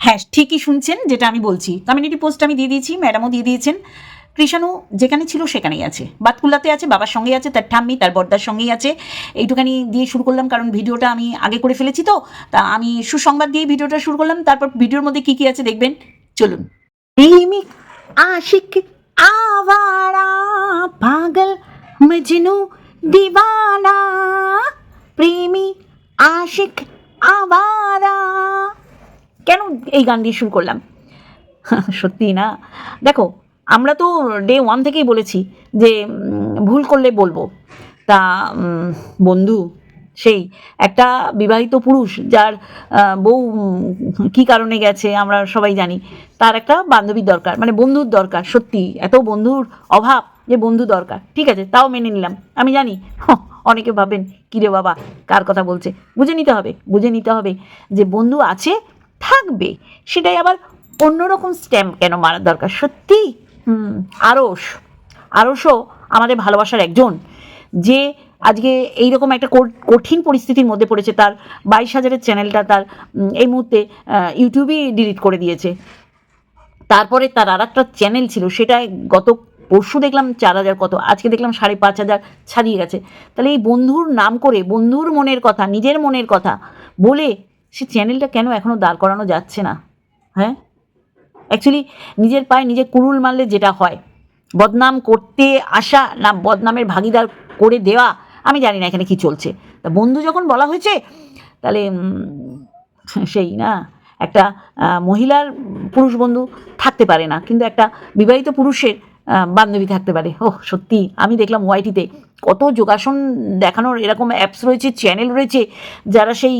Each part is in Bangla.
হ্যাঁ ঠিকই শুনছেন যেটা আমি বলছি। কমিউনিটি পোস্ট আমি দিয়ে দিয়েছি ম্যাডামও দিয়ে দিয়েছেন। কৃষাণু যেখানে ছিল সেখানেই আছে। বাতকুল্লাতে আছে, বাবার সঙ্গেই আছে, তার ঠাম্মি, তার বর্দার সঙ্গেই আছে। এইটুখানি দিয়ে শুরু করলাম, কারণ ভিডিওটা আমি আগে করে ফেলেছি তো। তা আমি সুসংবাদ দিয়ে ভিডিওটা শুরু করলাম, তারপর ভিডিওর মধ্যে কি কি আছে দেখবেন, চলুন। প্রেমিক আশিক আওয়ারা, পাগল মজনু দিওয়ানা। প্রেমী আশিক আওয়ারা। কেন এই গান দিয়ে শুরু করলাম? সত্যি না। দেখো আমরা তো ডে ওয়ান থেকেই বলেছি যে ভুল করলে বলব। তা বন্ধু সেই একটা বিবাহিত পুরুষ যার বউ কি কারণে গেছে আমরা সবাই জানি তার একটা বান্ধবীর দরকার মানে বন্ধুর দরকার সত্যি। এত বন্ধুর অভাব যে বন্ধু দরকার। ঠিক আছে তাও মেনে নিলাম। আমি জানি হ, অনেকে ভাবেন কিরে বাবা কার কথা বলছে? বুঝে নিতে হবে বুঝে নিতে হবে যে বন্ধু আছে থাকবে, সেটাই আবার অন্যরকম স্ট্যাম্প কেন মারার দরকার? সত্যি? হুম আরস আরসও আমাদের ভালোবাসার একজন, যে আজকে এইরকম একটা কঠিন পরিস্থিতির মধ্যে পড়েছে, তার বাইশ হাজারের চ্যানেলটা তার এই মুহূর্তে ইউটিউবেই ডিলিট করে দিয়েছে। তারপরে তার আর একটা চ্যানেল ছিল সেটায় গত পরশু দেখলাম চার হাজার কত, আজকে দেখলাম সাড়ে পাঁচ হাজার ছাড়িয়ে গেছে। তাহলে এই বন্ধুর নাম করে, বন্ধুর মনের কথা, নিজের মনের কথা বলে সে চ্যানেলটা কেন এখনও দাঁড় করানো যাচ্ছে না? হ্যাঁ? অ্যাকচুয়ালি নিজের পায়ে নিজে কুরুল মারলে যেটা হয়, বদনাম করতে আসা না বদনামের ভাগিদার করে দেওয়া, আমি জানি না এখানে কি চলছে। তা বন্ধু যখন বলা হয়েছে, তাহলে সেই না, একটা মহিলার পুরুষ বন্ধু থাকতে পারে না, কিন্তু একটা বিবাহিত পুরুষের বান্ধবী থাকতে পারে। ওহ, সত্যি, আমি দেখলাম ওয়াইটিতে কত যোগাসন দেখানোর এরকম অ্যাপস রয়েছে চ্যানেল রয়েছে, যারা সেই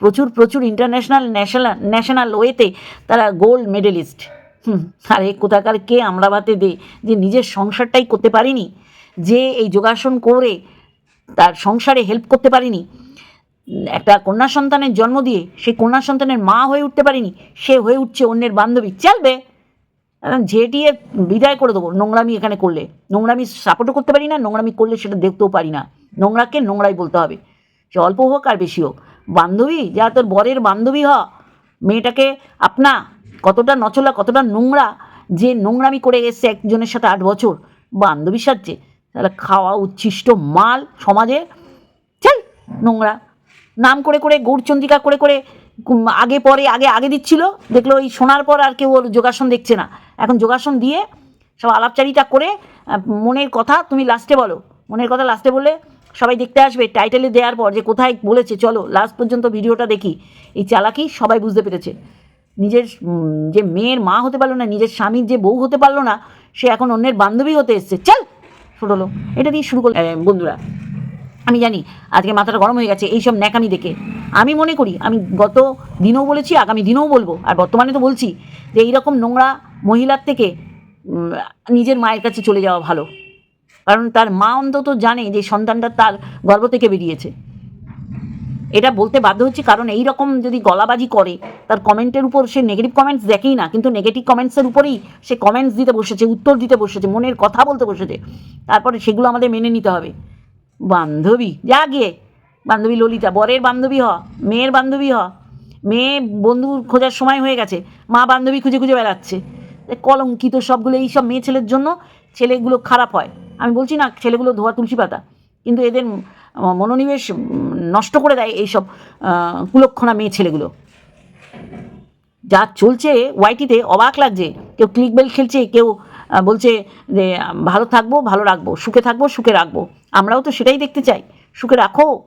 প্রচুর প্রচুর ইন্টারন্যাশনাল ন্যাশনাল ন্যাশনাল ওয়েতে তারা গোল্ড মেডেলিস্ট হুম, আরে, কোথাকার কে আমরা বাতে দে, যে নিজের সংসারটাই করতে পারিনি, যে এই যোগাসন করে তার সংসারে হেল্প করতে পারিনি। একটা কন্যা সন্তানের জন্ম দিয়ে সেই কন্যা সন্তানের মা হয়ে উঠতে পারিনি, সে হয়ে উঠছে অন্যের বান্ধবী। চলবে ঝেঁটিয়ে বিদায় করে দেবো নোংরামি এখানে করলে। নোংরামি সাপোর্টও করতে পারি না, নোংরামি করলে সেটা দেখতেও পারি না। নোংরাকে নোংরাই বলতে হবে। সে অল্প হোক আর বেশি হোক। বান্ধবী, যা তোর বরের বান্ধবী হ, মেয়েটাকে আপনা, কতটা নচলা কতটা নোংরা, যে নোংরামি করে এসছে একজনের সাথে আট বছর বান্ধবী সাজছে তাহলে খাওয়া উচ্ছিষ্ট মাল সমাজে, চল নোংরা। নাম করে করে গৌরচন্দ্রিকা করে করে আগে পরে, আগে আগে দিচ্ছিল। দেখল ওই শোনার পর আর কেউ ওর যোগাসন দেখছে না। এখন যোগাসন দিয়ে সব আলাপচারিতা করে মনের কথা তুমি লাস্টে বলো। মনের কথা লাস্টে বললে সবাই দেখতে আসবে। টাইটেলে দেওয়ার পর যে কোথায় বলেছে, চলো লাস্ট পর্যন্ত ভিডিওটা দেখি। এই চালাকি সবাই বুঝতে পেরেছে। নিজের যে মেয়ের মা হতে পারল না, নিজের স্বামীর যে বউ হতে পারল না, সে এখন অন্যের বান্ধবী হতে এসছে। চল শুরলো এটা দিয়ে শুরু করল বন্ধুরা আমি জানি, আজকে মাথাটা গরম হয়ে গেছে, এইসব ন্যাকামি দেখে। আমি মনে করি, আমি গত দিনেও বলেছি, আগামী দিনেও বলব, আর বর্তমানে তো বলছি যে এইরকম নোংরা মহিলার থেকে নিজের মায়ের কাছে চলে যাওয়া ভালো। কারণ তার মা অন্তত জানে যে সন্তানটা তার গর্ভ থেকে বেরিয়েছে। এটা বলতে বাধ্য হচ্ছে, কারণ এই রকম যদি গলাবাজি করে, তার কমেন্টের উপর সে নেগেটিভ কমেন্টস দেখেই না, কিন্তু নেগেটিভ কমেন্টসের উপরেই সে কমেন্টস দিতে বসেছে, উত্তর দিতে বসেছে, মনের কথা বলতে বসেছে। তারপরে সেগুলো আমাদের মেনে নিতে হবে। বান্ধবী, যা গিয়ে। বান্ধবী ললিতা, বরের বান্ধবী হ, মেয়ের বান্ধবী হ। মেয়ে বন্ধু খোঁজার সময় হয়ে গেছে, মা বান্ধবী খুঁজে খুঁজে বেড়াচ্ছে। কলঙ্কিত সবগুলো, এই সব মেয়ে ছেলের জন্য ছেলেগুলো খারাপ হয়। আমি বলছি না, ছেলেগুলো ধোয়া তুলসী পাতা, কিন্তু এদের মনোনিবেশ নষ্ট করে দেয় এইসব কুলক্ষণা মেয়ে ছেলেগুলো। যা চলছে ওয়াইটিতে অবাক লাগছে, কেউ ক্লিক বেল খেলছে, কেউ বলছে যে, ভালো থাকব, ভালো রাখব, সুখে থাকব, সুখে রাখব। আমরাও তো সেটাই দেখতে চাই। সুখে রাখো।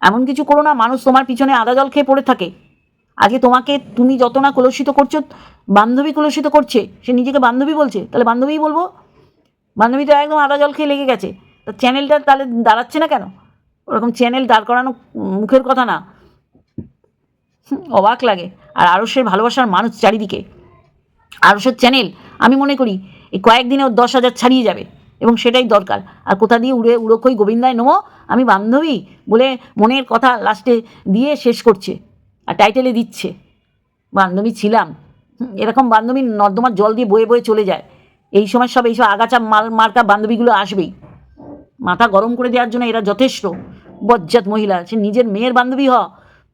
এমন কিছু করো না, মানুষ তোমার পিছনে আদা জল খেয়ে পড়ে থাকে। আজকে তোমাকে তুমি যত না কলুষিত করছ, বান্ধবী কলুষিত করছে, সে নিজেকে বান্ধবী বলছে। তাহলে বান্ধবীই বলব? বান্ধবী তো একদম আদা জল খেয়ে লেগে গেছে। তা চ্যানেলটা তাহলে দাঁড়াচ্ছে না কেন? ওরকম চ্যানেল দাঁড় করানো মুখের কথা না। অবাক লাগে। আর আরসের ভালোবাসার মানুষ চারিদিকে। আরসের চ্যানেল, আমি মনে করি, এই কয়েকদিনে ওর দশ হাজার ছাড়িয়ে যাবে। এবং সেটাই দরকার। আর কোথা দিয়ে উড়ে উড়োকই গোবিন্দায় নমো। আমি বান্ধবী বলে মনের কথা লাস্টে দিয়ে শেষ করছে। আর টাইটেলে দিচ্ছে। বান্ধবী ছিলাম। এরকম বান্ধবী নর্দমার জল দিয়ে বয়ে বয়ে চলে যায়। এই সময় সব এইসব আগাছা মাল মার্কা বান্ধবীগুলো আসবেই। মাথা গরম করে দেওয়ার জন্য এরা যথেষ্ট। বজ্জাত মহিলা, সে নিজের মেয়ের বান্ধবী হ।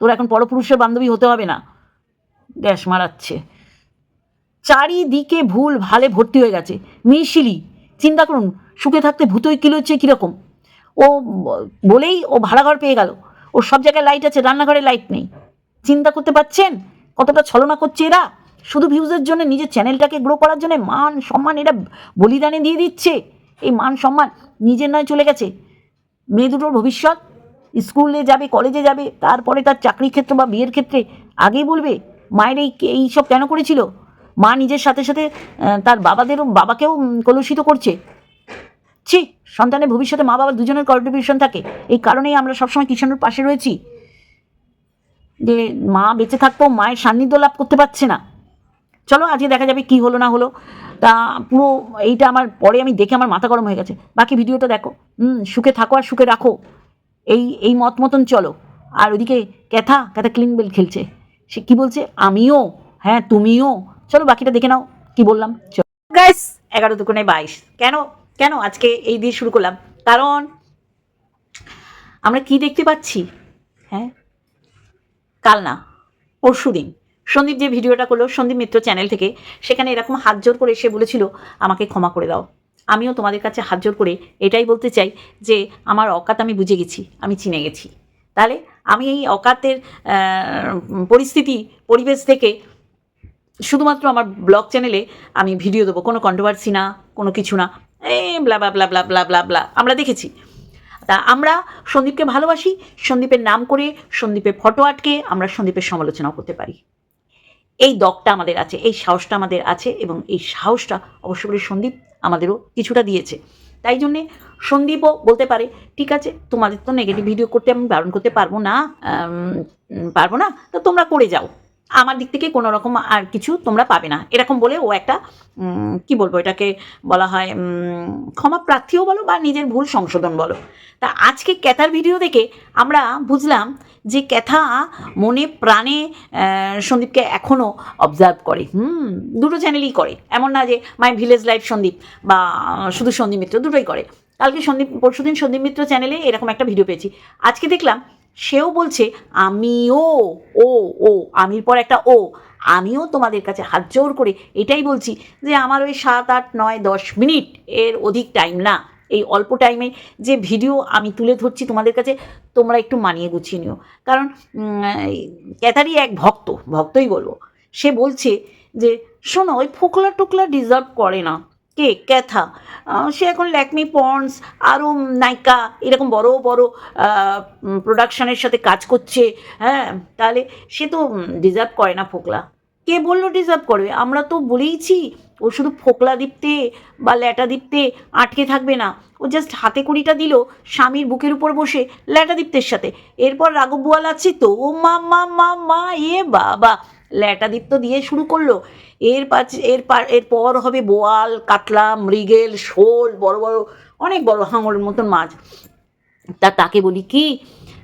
তোর এখন পরপুরুষের বান্ধবী হতে হবে না। গ্যাস মারাচ্ছে। চারিদিকে ভুল ভালে ভর্তি হয়ে গেছে। মিশিলি চিন্তা করুন, সুখে থাকতে ভূতই কিলো হচ্ছে কীরকম ও বলেই ও ভাড়া ঘর পেয়ে গেল। ওর সব জায়গায় লাইট আছে, রান্নাঘরে লাইট নেই। চিন্তা করতে পারছেন? কতটা ছলনা করছে এরা? শুধু ভিউজের জন্য, নিজের চ্যানেলটাকে গ্রো করার জন্য মান সম্মান, এরা বলিদানে দিয়ে দিচ্ছে। এই মান সম্মান নিজের নয় চলে গেছে। মেয়ে দুটোর ভবিষ্যৎ স্কুলে যাবে কলেজে যাবে, তারপরে তার চাকরির ক্ষেত্রে বা বিয়ের ক্ষেত্রে আগেই বলবে, মায়ের এই এই সব কেন করেছিল? মা নিজের সাথে সাথে তার বাবাদেরও বাবাকেও কলুষিত করছে। ছি, সন্তানের ভবিষ্যতে মা বাবা দুজনের কন্ট্রিবিউশন থাকে। এই কারণেই আমরা সবসময় কিষাণুর পাশে রয়েছি। যে মা বেঁচে থাকতেও মায়ের সান্নিধ্য লাভ করতে পারছে না। চলো, আজকে দেখা যাবে কি হলো না হলো। তা পুরো এইটা আমার, পরে আমি দেখে আমার মাথা গরম হয়ে গেছে। বাকি ভিডিওটা দেখো। হুম, সুখে থাকো আর সুখে রাখো। এই এই মত মতন চলো। আর ওদিকে ক্যাথা ক্যাথা ক্লিন বেল খেলছে। সে কি বলছে? আমিও। হ্যাঁ তুমিও। চলো বাকিটা দেখে নাও, কি বললাম? চলো। গাইস এগারো দুগুণে বাইশ। কেন? কেন আজকে এই দিয়ে শুরু করলাম? কারণ আমরা কি দেখতে পাচ্ছি? হ্যাঁ? কাল না, পরশু দিন। সন্দীপ যে ভিডিওটা করল, সন্দীপ মিত্র চ্যানেল থেকে, সেখানে এরকম হাত জোর করে সে বলেছিল, আমাকে ক্ষমা করে দাও। আমিও তোমাদের কাছে হাত জোর করে এটাই বলতে চাই যে, আমার অকাত আমি বুঝে গেছি, আমি চিনে গেছি। তাহলে আমি এই অকাতের পরিস্থিতি, পরিবেশ থেকে শুধুমাত্র আমার ব্লগ চ্যানেলে আমি ভিডিও দেবো। কোনো কন্ট্রোভার্সি না, কোনো কিছু না। এ blah blah blah blah blah blah blah আমরা দেখেছি। তা আমরা সন্দীপকে ভালোবাসি, সন্দীপের নাম করে সন্দীপের ফটো আটকে আমরা সন্দীপের সমালোচনাও করতে পারি। এই দগটা আমাদের আছে, এই সাহসটা আমাদের আছে এবং এই সাহসটা অবশ্য করে সন্দীপ আমাদেরও কিছুটা দিয়েছে। তাই জন্যে সন্দীপও বলতে পারে, ঠিক আছে, তোমাদের তো নেগেটিভ ভিডিও করতে আমি বারণ করতে পারব না পারব না, তো তোমরা করে যাও। আমার দিক থেকে কোনো রকম আর কিছু তোমরা পাবে না। এরকম বলে ও একটা কি বলব এটাকে বলা হয় ক্ষমা প্রার্থীও বলো বা নিজের ভুল সংশোধন বলো। তা আজকে ক্যাথার ভিডিও দেখে আমরা বুঝলাম যে ক্যাথা মনে প্রাণে সন্দীপকে এখনও অবজার্ভ করে। হুম, দুটো চ্যানেলই করে। এমন না যে মাই ভিলেজ লাইফ সন্দীপ বা শুধু সন্দীপ মিত্র, দুটোই করে। কালকে সন্দীপ, পরশুদিন সন্দীপ মিত্র চ্যানেলে এরকম একটা ভিডিও পেয়েছি। আজকে দেখলাম সেও বলছে, আমিও, ও ও, আমির পর একটা ও, আমিও তোমাদের কাছে হাত জোর করে এটাই বলছি যে আমার ওই সাত, আট, নয়, দশ মিনিট এর অধিক টাইম না। এই অল্প টাইমে যে ভিডিও আমি তুলে ধরছি তোমাদের কাছে, তোমরা একটু মানিয়ে গুছিয়ে নিও। কারণ ক্যাথারি এক ভক্ত, ভক্তই বলব। সে বলছে যে, শোনো, ওই ফোকলা টোকলা ডিজার্ভ করে না। কে, ক্যাথা। সে এখন ল্যাকমি পন্ডস, আরও নায়িকা, এরকম বড় বড় প্রোডাকশনের সাথে কাজ করছে হ্যাঁ? তাহলে সে তো ডিজার্ভ করে না ফোকলা। কে বলল ডিজার্ভ করবে? আমরা তো বলেইছি, ও শুধু ফোকলা দীপ্তে বা ল্যাটা দীপ্তে আটকে থাকবে না। ও জাস্ট হাতে কুড়িটা দিল, স্বামীর বুকের উপর বসে ল্যাটা দীপ্তের সাথে। এরপর রাঘব বোয়াল আছে তো, ও মা মা মা মা, এ বাবা। ল্যাটা দীপ্ত দিয়ে শুরু করল। এর পাচ, এর এরপর হবে বোয়াল, কাতলা, মৃগেল, শোল, বড় বড়, অনেক বড় হাঙরের মতন মাছ। তা তাকে বলি, কি?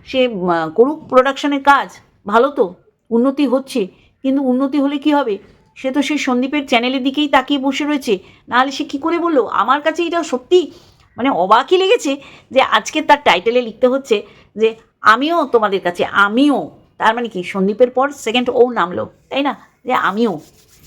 সে করুক প্রোডাকশনের কাজ। ভালো তো, উন্নতি হচ্ছে। কিন্তু উন্নতি হলে কি হবে? সে তো সেই সন্দীপের চ্যানেলের দিকেই তাকিয়ে বসে রয়েছে। নাহলে সে কী করে বলল? আমার কাছে এটা সত্যি মানে অবাকই লেগেছে যে আজকে তার টাইটেলে লিখতে হচ্ছে যে, আমিও তোমাদের কাছে, আমিও তার মানে কি? সন্দীপের পর সেকেন্ড ও নামলো, তাই না? যে আমিও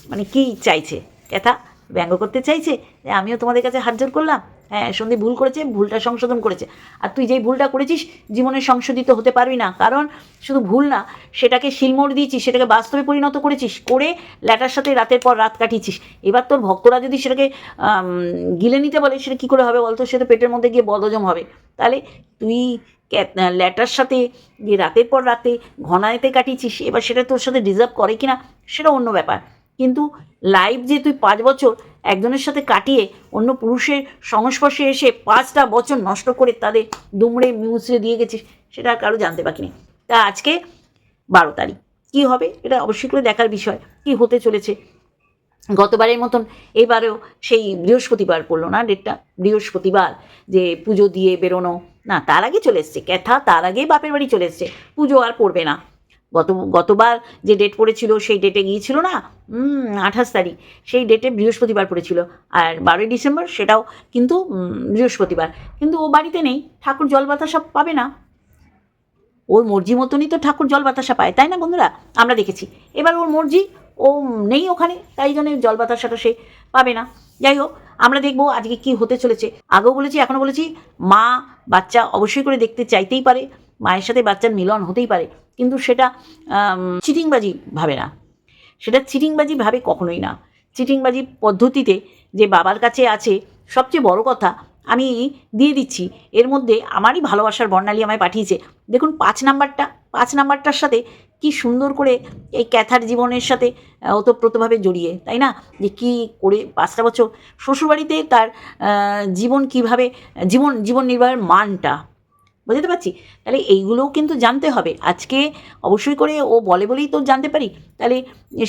মানে কি চাইছে? কথা? ব্যঙ্গ করতে চাইছে আমিও তোমাদের কাছে হাত জোর করলাম। হ্যাঁ সন্দীপ ভুল করেছে, ভুলটা সংশোধন করেছে। আর তুই যেই ভুলটা করেছিস, জীবনে সংশোধিত হতে পারবি না। কারণ শুধু ভুল না, সেটাকে শিলমোড় দিয়েছিস, সেটাকে বাস্তবে পরিণত করেছিস, করে ল্যাটার সাথে রাতের পর রাত কাটিয়েছিস। এবার তোর ভক্তরা যদি সেটাকে গিলে নিতে বলে, সেটা কী করে হবে বলতো? সেটা পেটের মধ্যে গিয়ে বদহজম হবে। তাহলে তুই ল্যাটার সাথে যে রাতের পর রাতে ঘনায়েতে কাটিয়েছিস, এবার সেটা তোর সাথে ডিজার্ভ করে কি না সেটা অন্য ব্যাপার। কিন্তু লাইভ যে তুই পাঁচ বছর একজনের সাথে কাটিয়ে অন্য পুরুষের সংস্পর্শে এসে পাঁচটা বছর নষ্ট করে তাদের দুমড়ে মিউসড়ে দিয়ে গেছিস, সেটা আর কারও জানতে বাকি নেই। তা আজকে বারো তারিখ। কী হবে? এটা অবশ্যই করে দেখার বিষয়। কী হতে চলেছে? গতবারের মতন এবারেও সেই বৃহস্পতিবার পড়ল না ডেটটা? বৃহস্পতিবার যে পুজো দিয়ে বেরোনো। না, তার আগে চলে এসছে। ক্যাথা তার আগেই বাপের বাড়ি চলে এসছে। পুজো আর পড়বে না। গত, গতবার যে ডেট পড়েছিল সেই ডেটে গিয়েছিল না? আঠাশ তারিখ। সেই ডেটে বৃহস্পতিবার পড়েছিল। আর বারোই ডিসেম্বর সেটাও কিন্তু বৃহস্পতিবার। কিন্তু ও বাড়িতে নেই। ঠাকুর জল বাতা সব পাবে না। ওর মর্জি মতনই তো ঠাকুর জল বাতাসা পায়, তাই না বন্ধুরা? আমরা দেখেছি। এবার ওর মর্জি, ও নেই ওখানে, তাই জন্য জল বাতাসাটা সে পাবে না। যাই হোক, আমরা দেখব আজকে কি হতে চলেছে। আগেও বলেছি এখনও বলেছি, মা বাচ্চা অবশ্যই করে দেখতে চাইতেই পারে। মায়ের সাথে বাচ্চার মিলন হতেই পারে। কিন্তু সেটা চিটিংবাজি ভাবে না। সেটা চিটিংবাজি ভাবে কখনোই না। চিটিংবাজি পদ্ধতিতে যে বাবার কাছে আছে, সবচেয়ে বড় কথা, আমি দিয়ে দিচ্ছি। এর মধ্যে আমারই ভালোবাসার বর্ণালী আমায় পাঠিয়েছে। দেখুন, পাঁচ নাম্বারটা, পাঁচ নাম্বারটার সাথে কি সুন্দর করে এই ক্যাথার জীবনের সাথে ওতপ্রোতভাবে জড়িয়ে, তাই না? যে কি করে পাঁচটা বছর, শ্বশুরবাড়িতে তার জীবন কীভাবে, জীবন জীবন নির্বাহের মানটা বুঝতে পারছি? তাহলে এইগুলোও কিন্তু জানতে হবে। আজকে অবশ্যই করে ও বলে বলেই তো জানতে পারি। তাহলে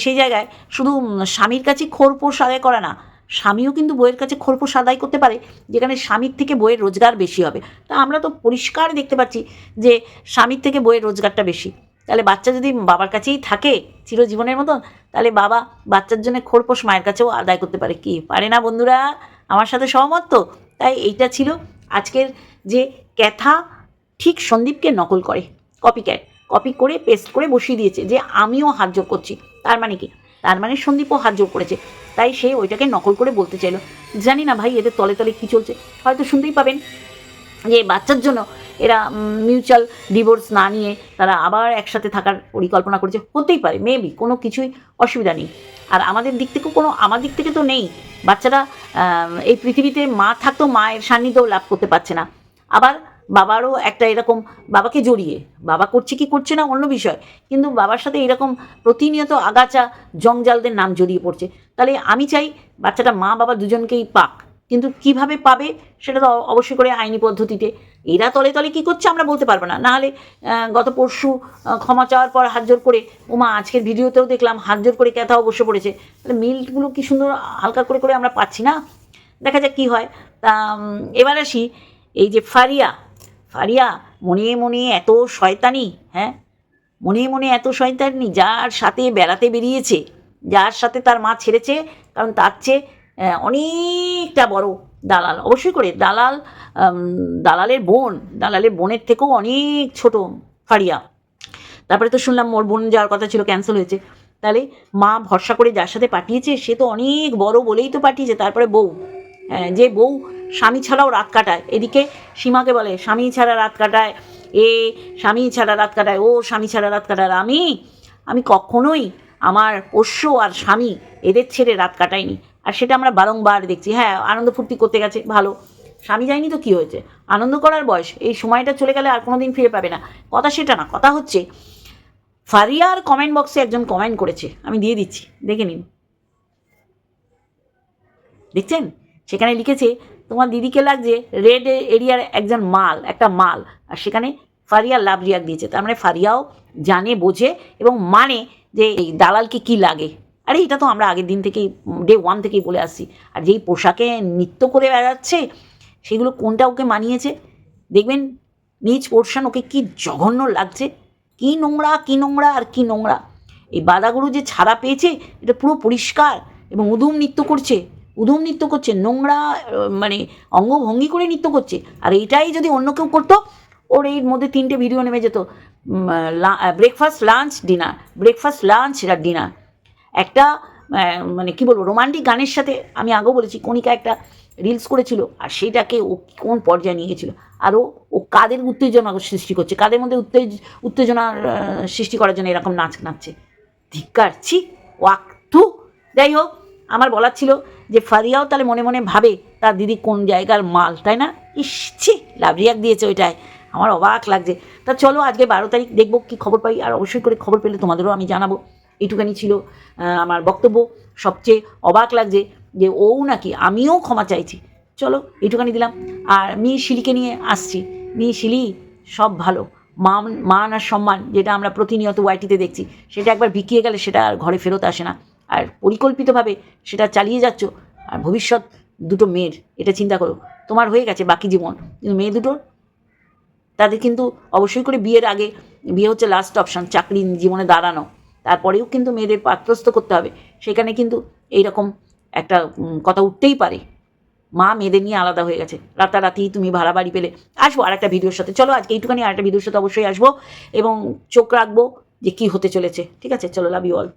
সেই জায়গায় শুধু স্বামীর কাছে খোরপোশ আদায় করা না, স্বামীও কিন্তু বইয়ের কাছে খোরপোশ আদায় করতে পারে, যেখানে স্বামীর থেকে বইয়ের রোজগার বেশি হবে। তা আমরা তো পরিষ্কার দেখতে পাচ্ছি যে স্বামীর থেকে বইয়ের রোজগারটা বেশি। তাহলে বাচ্চা যদি বাবার কাছেই থাকে চিরজীবনের মতন, তাহলে বাবা বাচ্চার জন্য খোরপোশ মায়ের কাছেও আদায় করতে পারে। কি পারে না বন্ধুরা? আমার সাথে সহমত তো? তাই এইটা ছিল আজকের যে ক্যাথা ঠিক সন্দীপকে নকল করে। কপি ক্যাট কপি করে পেস্ট করে বসিয়ে দিয়েছে যে আমিও হাত জোর করছি। তার মানে কি? তার মানে সন্দীপও হাত জোর করেছে। তাই সে ওইটাকে নকল করে বলতে চাইলো। জানি না ভাই, এদের তলে তলে কী চলছে? হয়তো শুনতেই পাবেন যে বাচ্চার জন্য এরা মিউচুয়াল ডিভোর্স না নিয়ে তারা আবার একসাথে থাকার পরিকল্পনা করেছে। হতেই পারে মেবি কোনো কিছুই অসুবিধা নেই। আর আমাদের দিক থেকেও কোনো, আমার দিক থেকে তো নেই। বাচ্চারা এই পৃথিবীতে মা থাকতেও মায়ের সান্নিধ্যও লাভ করতে পারছে না। আবার বাবারও একটা এরকম বাবাকে জড়িয়ে, বাবা করছে কি করছে না অন্য বিষয়, কিন্তু বাবার সাথে এরকম প্রতিনিয়ত আগাচা জঞ্জালদের নাম জড়িয়ে পড়ছে। তাহলে আমি চাই বাচ্চাটা মা বাবা দুজনকেই পাক, কিন্তু কীভাবে পাবে সেটা তো অবশ্যই করে আইনি পদ্ধতিতে। এরা তলে তলে কী করছে আমরা বলতে পারব না। নাহলে গত পরশু ক্ষমা চাওয়ার পর হাত জোর করে ওমা আজকের ভিডিওতেও দেখলাম হাত জোর করে ক্যাথাও বসে পড়েছে। তাহলে মিলগুলো কি সুন্দর হালকা করে করে আমরা পাচ্ছি না? দেখা যাক কী হয়। তা এবার আসি, এই যে ফারিয়া ফারিয়া, মনে মনে এত শয়তানি হ্যাঁ? মনে মনে এত শয়তানি, যার সাথে বেড়াতে বেরিয়েছে, যার সাথে তার মা ছেড়েছে, কারণ তার চেয়ে অনেকটা বড় দালাল। অবশ্যই করে দালাল দালালের বোন, দালালের বোনের থেকেও অনেক ছোট ফারিয়া। তারপরে তো শুনলাম ওর বোন যাওয়ার কথা ছিল ক্যান্সেল হয়েছে। তাহলে মা ভরসা করে যার সাথে পাঠিয়েছে, সে তো অনেক বড় বলেই তো পাঠিয়েছে, তারপরে বউ। যে বউ স্বামী ছাড়াও রাত কাটায়। এদিকে সীমাকে বলে, স্বামী ছাড়া রাত কাটায়। এ স্বামী ছাড়া রাত কাটায়, ও স্বামী ছাড়া রাত কাটায়। আমি আমি কখনোই আমার পোষ্য আর স্বামী এদের ছেড়ে রাত কাটাইনি। আর সেটা আমরা বারংবার দেখছি। হ্যাঁ আনন্দ ফুর্তি করতে গেছে, ভালো। স্বামী যায়নি তো কী হয়েছে? আনন্দ করার বয়স, এই সময়টা চলে গেলে আর কোনো দিন ফিরে পাবে না। কথা সেটা না, কথা হচ্ছে, ফারিয়ার কমেন্ট বক্সে একজন কমেন্ট করেছে। আমি দিয়ে দিচ্ছি, দেখে নিন। দেখছেন? সেখানে লিখেছে, তোমার দিদিকে লাগছে রেড এরিয়ার একজন মাল, একটা মাল। আর সেখানে ফারিয়া লাভ রিয়াক দিয়েছে। তার মানে ফারিয়াও জানে, বোঝে এবং মানে যে এই দালালকে কি লাগে। আরে এটা তো আমরা আগের দিন থেকেই ডে ওয়ান থেকেই বলে আসছি। আর যেই পোশাকে নৃত্য করে বেড়াচ্ছে, সেগুলো কোনটা ওকে মানিয়েছে? দেখবেন নিজ পোর্শন ওকে কি জঘন্য লাগছে। কি নোংরা কি নোংরা আর কি নোংরা। এই বাদাগুরু যে ছাড়া পেয়েছে, এটা পুরো পরিষ্কার এবং উদুম নৃত্য করছে। উদুম নৃত্য করছে, নোংরা মানে অঙ্গভঙ্গি করে নৃত্য করছে। আর এইটাই যদি অন্য কেউ করতো, ওর এর মধ্যে তিনটে ভিডিও নেমে যেত। Breakfast lunch dinner breakfast lunch আর ডিনার একটা মানে কি বলব রোমান্টিক গানের সাথে আমি আগেও বলেছি, কণিকা একটা রিলস করেছিল, আর সেটাকে ও কোন পর্যায়ে নিয়ে গেছিল আর ও কাদের উত্তেজনা সৃষ্টি করছে, কাদের মধ্যে উত্তেজ উত্তেজনার সৃষ্টি করার জন্য এরকম নাচ নাচছে। ধিক্কার, ছি, ওয়াক যাই হোক, আমার বলার ছিল যে ফারিয়াও তাহলে মনে মনে ভাবে, তার দিদি কোন জায়গার মাল, তাই না? ইস, ছি লাভ রিয়াক দিয়েছে ওইটায়। আমার অবাক লাগছে। তা চলো, আজকে বারো তারিখ দেখব কি খবর পাই, আর অবশ্যই করে খবর পেলে তোমাদেরও আমি জানাব। এইটুখানি ছিল আমার বক্তব্য। সবচেয়ে অবাক লাগছে যে ও নাকি, আমিও ক্ষমা চাইছি। চলো, এইটুখানি দিলাম। আর মেয়ে শিলিকে নিয়ে আসছি। মেয়ে শিলি, সব ভালো। মান মান আর সম্মান, যেটা আমরা প্রতিনিয়ত ওয়াইটিতে দেখছি, সেটা একবার বিকিয়ে গেলে সেটা আর ঘরে ফেরত আসে না। আর পরিকল্পিতভাবে সেটা চালিয়ে যাচ্ছ, আর ভবিষ্যৎ দুটো মেয়ের, এটা চিন্তা করো। তোমার হয়ে গেছে বাকি জীবন, কিন্তু মেয়ে দুটোর? তাদের কিন্তু অবশ্যই করে বিয়ের আগে, বিয়ে হচ্ছে লাস্ট অপশান চাকরি জীবনে দাঁড়ানো। তারপরেও কিন্তু মেয়েদের পাত্রস্থ করতে হবে। সেখানে কিন্তু এইরকম একটা কথা উঠতেই পারে। মা মেয়েদের নিয়ে আলাদা হয়ে গেছে। রাতারাতি তুমি ভাড়া বাড়ি পেলে। আসব আর একটা ভিডিওর সাথে। চলো আজকে এইটুখানি আর একটা ভিডিওর সাথে অবশ্যই আসব এবং চোখ রাখব যে কী হতে চলেছে। ঠিক আছে? চলো লাভ ইউ অল